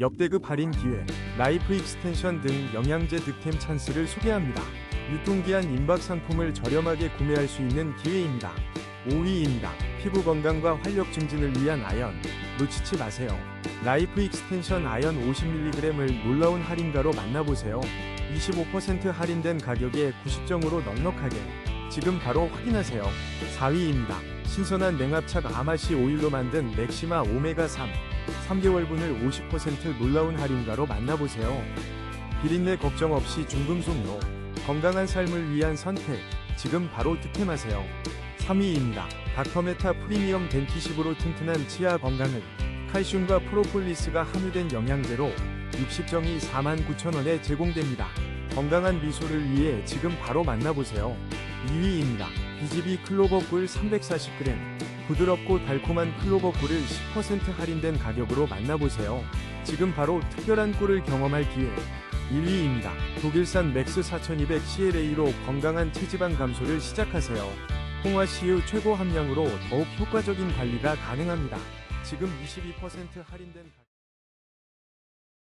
역대급 할인 기회, 라이프 익스텐션 등 영양제 득템 찬스를 소개합니다. 유통기한 임박 상품을 저렴하게 구매할 수 있는 기회입니다. 5위입니다. 피부 건강과 활력 증진을 위한 아연. 놓치지 마세요. 라이프 익스텐션 아연 50mg을 놀라운 할인가로 만나보세요. 25% 할인된 가격에 90정으로 넉넉하게. 지금 바로 확인하세요. 4위입니다. 신선한 냉합착 아마시 오일로 만든 맥시마 오메가3. 3개월분을 50% 놀라운 할인가로 만나보세요. 비린내 걱정 없이 중금속로. 건강한 삶을 위한 선택. 지금 바로 득템하세요. 3위입니다. 닥터메타 프리미엄 덴티십으로 튼튼한 치아 건강을 칼슘과 프로폴리스가 함유된 영양제로 60정이 49,000원에 제공됩니다. 건강한 미소를 위해 지금 바로 만나보세요. 2위입니다. BGB 클로버 꿀 340g 부드럽고 달콤한 클로버 꿀을 10% 할인된 가격으로 만나보세요. 지금 바로 특별한 꿀을 경험할 기회. 1위입니다. 독일산 맥스 4200 CLA로 건강한 체지방 감소를 시작하세요. 홍화씨유 최고 함량으로 더욱 효과적인 관리가 가능합니다. 지금 22% 할인된